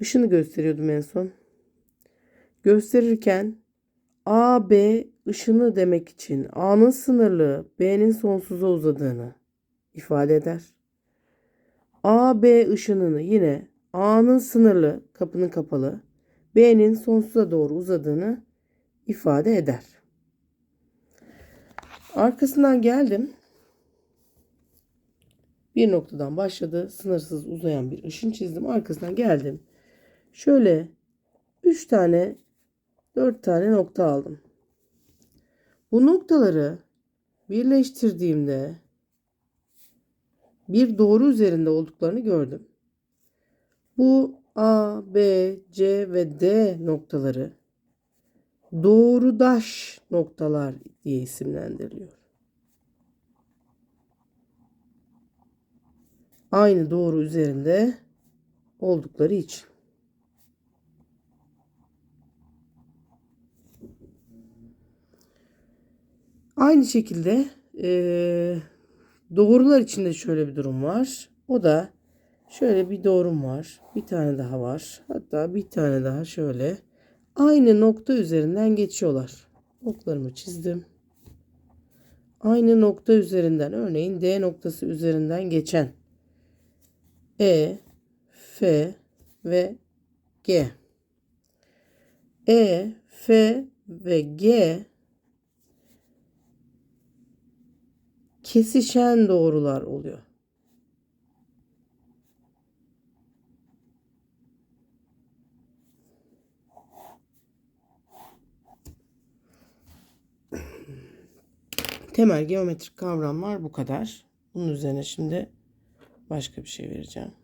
ışını gösteriyordum en son. Gösterirken A, B ışını demek için A'nın sınırlı, B'nin sonsuza uzadığını ifade eder. A, B ışınını yine A'nın sınırlı, kapının kapalı, B'nin sonsuza doğru uzadığını ifade eder. Arkasından geldim. Bir noktadan başladı. Sınırsız uzayan bir ışın çizdim. Arkasından geldim. Şöyle 3 tane 4 tane nokta aldım. Bu noktaları birleştirdiğimde bir doğru üzerinde olduklarını gördüm. Bu A, B, C ve D noktaları doğrudaş noktalar diye isimlendiriliyor. Aynı doğru üzerinde oldukları için. Aynı şekilde eee, doğrular içinde şöyle bir durum var. O da şöyle bir doğrum var. Bir tane daha var. Hatta bir tane daha şöyle. Aynı nokta üzerinden geçiyorlar. Oklarımı çizdim. Aynı nokta üzerinden örneğin D noktası üzerinden geçen E, F ve G. E, F ve G kesişen doğrular oluyor. Temel geometrik kavramlar bu kadar. Bunun üzerine şimdi başka bir şey vereceğim.